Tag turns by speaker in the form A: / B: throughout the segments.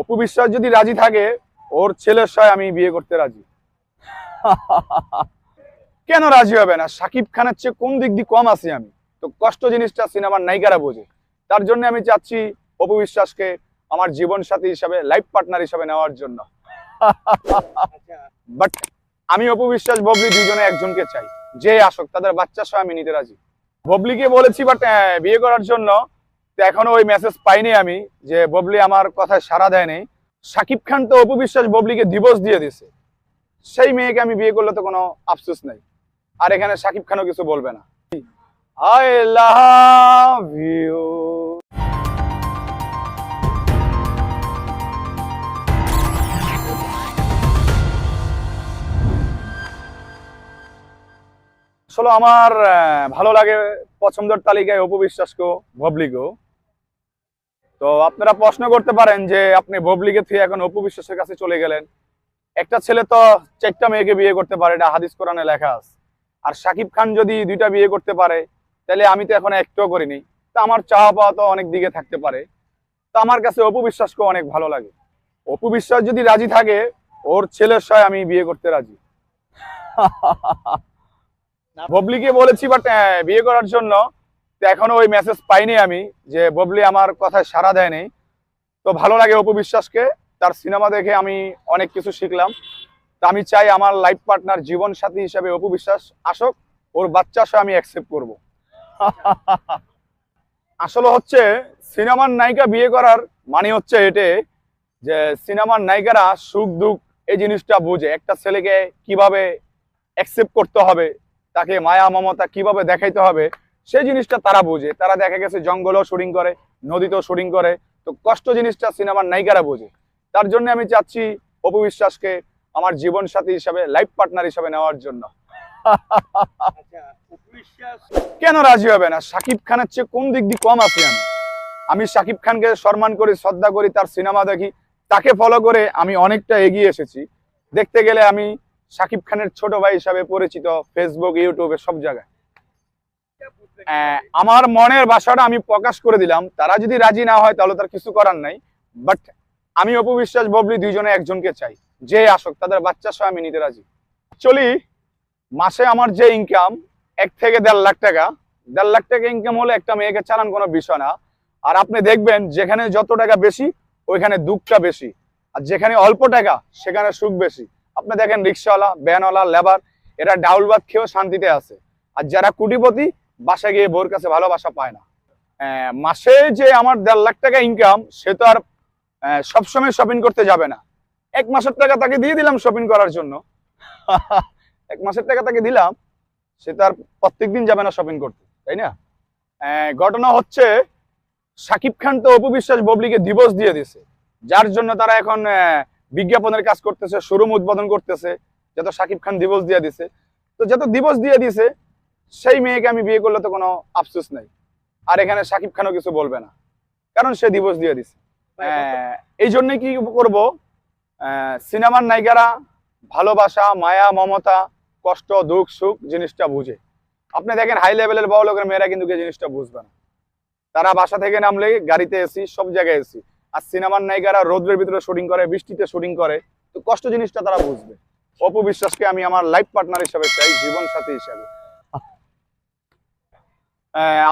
A: অপু বিশ্বাস যদি রাজি থাকে ওর ছেলের সয় আমি বিয়ে করতে রাজি। কেন রাজি হবে না? সাকিব খানের চেয়ে কোন দিক দিয়ে কম আছি আমি? তো কষ্ট জিনিসটা সিনেমার নায়িকারা বোঝে। তার জন্য আমি চাচ্ছি অপু বিশ্বাসকে আমার জীবন সাথী হিসাবে লাইফ পার্টনার হিসাবে নেওয়ার জন্য। বাট আমি অপু বিশ্বাস ববলি দুজনে একজনকে চাই। যে আসক তাদের বাচ্চা সহ আমি নিতে রাজি। ববলিকে বলেছি বাট বিয়ে করার জন্য তো এখনও ওই মেসেজ পাইনি আমি যে ববলি আমার কথায় সাড়া দেয়নি। সাকিব খান তো অপবিশ্বাস ববলিকে দিবস দিয়ে দিছে সেই মেয়েকে আমি বিয়ে করলে তো কোনো আফসোস নাই। আর এখানে সাকিব খানও কিছু বলবে না। I love you. আসলে আমার ভালো লাগে পছন্দের তালিকায় অপু বিশ্বাসকেও ববলিকেও তো আপনারা প্রশ্ন করতে পারেন যে আপনি ববলিকে থেকে এখন অপু বিশ্বাসের কাছে চলে গেলেন। একটা ছেলে তো চারটা মেয়েকে বিয়ে করতে পারে, এটা হাদিস কোরআনে লেখা আছে। আর সাকিব খান যদি দুইটা বিয়ে করতে পারে, তাহলে আমি তো এখন একটাও করিনি। তো আমার চাওয়া পাওয়া তো অনেক দিকে থাকতে পারে। তো আমার কাছে অপু বিশ্বাসকে অনেক ভালো লাগে। অপু বিশ্বাস যদি রাজি থাকে, ওর ছেলের সয় আমি বিয়ে করতে রাজি। ববলিকে বলেছি বাট বিয়ে করার জন্য। তো এখনও ওই মেসেজ পাইনি আমি যে ববলি আমার কথায় সাড়া দেয়নি তো ভালো লাগে অপু বিশ্বাসকে। তার সিনেমা দেখে আমি অনেক কিছু শিখলাম। তো আমি চাই আমার লাইফ পার্টনার জীবন সাথী হিসাবে অপু বিশ্বাস আসুক ওর বাচ্চা সহ আমি অ্যাকসেপ্ট করব। আসলে হচ্ছে সিনেমার নায়িকা বিয়ে করার মানে হচ্ছে এটে যে সিনেমার নায়িকারা সুখ দুঃখ এই জিনিসটা বোঝে। একটা ছেলেকে কীভাবে অ্যাকসেপ্ট করতে হবে তাকে মায়া, মমতা কীভাবে দেখাইতে হবে, সেই জিনিসটা তারা বোঝে। তারা দেখা গেছে জঙ্গলেও শুটিং করে, নদীতেও শুটিং করে। তো কষ্ট জিনিসটা সিনেমার নায়িকারা বোঝে। তার জন্য আমি চাচ্ছি অপু বিশ্বাসকে আমার জীবন সাথী হিসাবে লাইফ পার্টনার হিসাবে নেওয়ার জন্য। কেন রাজি হবে না? সাকিব খানের চেয়ে কোন দিক দিয়ে কম আছি আমি? আমি সাকিব খানকে সম্মান করি, শ্রদ্ধা করি, তার সিনেমা দেখি, তাকে ফলো করে আমি অনেকটা এগিয়ে এসেছি। দেখতে গেলে আমি সাকিব খানের ছোট ভাই হিসাবে পরিচিত ফেসবুক ইউটিউবে সব জায়গায়। আমার মনের ভাষাটা আমি প্রকাশ করে দিলাম। তারা যদি রাজি না হয়, তাহলে তার কিছু করার নাই। বাট আমি অপবিশ্বাস ববলি দুইজনে একজনকে চাই। যে আসক, তাদের বাচ্চা সহ আমি নিতে রাজি। চলি, মাসে আমার যে ইনকাম এক থেকে দেড় লাখ টাকা। দেড় লাখ টাকা ইনকাম হলে একটা মেয়েকে চালান কোনো বিষয় না। আর আপনি দেখবেন, যেখানে যত টাকা বেশি, ওইখানে দুঃখটা বেশি। আর যেখানে অল্প টাকা, সেখানে সুখ বেশি। আপনি দেখেন রিক্সাওয়ালা, ভ্যানওয়ালা, লেবার, এরা ডাউল ভাত খেয়েও শান্তিতে আছে। আর যারা কুটিপতি, বাসায় গিয়ে বোর কাছে ভালোবাসা পায় না। মাসে যে আমার দেড় লাখ টাকা ইনকাম সে তো আর সবসময় শপিং করতে যাবে না। এক মাসের টাকা তাকে দিয়ে দিলাম শপিং করার জন্য। এক মাসের টাকা তাকে দিলাম, সে তো আর প্রত্যেকদিন যাবে না শপিং করতে, তাই না? ঘটনা হচ্ছে, সাকিব খান তো অপু বিশ্বাস ববলিকে দিবস দিয়ে দিছে যার জন্য তারা এখন বিজ্ঞাপনের কাজ করতেছে শোরুম উদ্বোধন করতেছে, যত সাকিব খান দিবস দিয়ে দিছে। তো যত দিবস দিয়ে দিছে, সেই মেয়েকে আমি বিয়ে করলে তো কোনো আফসোস নাই। আর এখানে সাকিব খানও কিছু বলবে না। কারণ সে দিবস দিয়ে দিছে। এই জন্যই কি করব? সিনেমার নায়িকারা ভালোবাসা, মায়া, মমতা, কষ্ট, দুঃখ, সুখ জিনিসটা বুঝে। আপনি দেখেন হাই লেভেলের বড় লোকের মেয়েরা কিন্তু জিনিসটা বুঝবে না। তারা বাসা থেকে নামলে গাড়িতে এসি সব জায়গায় এসি আর সিনেমার নায়িকারা রোদ্রের ভিতরে শুটিং করে, বৃষ্টিতে শুটিং করে, তো কষ্ট জিনিসটা তারা বুঝবে। অপু বিশ্বাসকে আমি আমার লাইফ পার্টনার হিসাবে চাই জীবন সাথী হিসাবে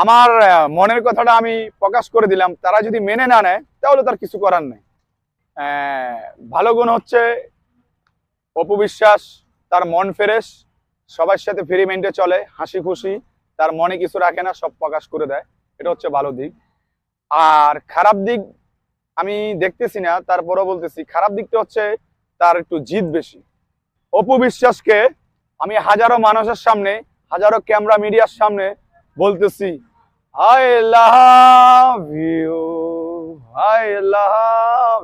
A: আমার মনের কথাটা আমি প্রকাশ করে দিলাম, তারা যদি মেনে না নেয়, তাহলে তার কিছু করার নেই। ভালো গুণ হচ্ছে অপু বিশ্বাস তার মন ফ্রেশ, সবার সাথে ফ্রি মেন্টে চলে, হাসি খুশি, তার মনে কিছু রাখে না, সব প্রকাশ করে দেয়। এটা হচ্ছে ভালো দিক। আর খারাপ দিক আমি দেখতেছি না, তারপরও বলতেছি, খারাপ দিকটা হচ্ছে তার একটু জিদ বেশি। অপু বিশ্বাসকে আমি হাজারো মানুষের সামনে, হাজারো ক্যামেরা মিডিয়ার সামনে বলতেছি I love you I love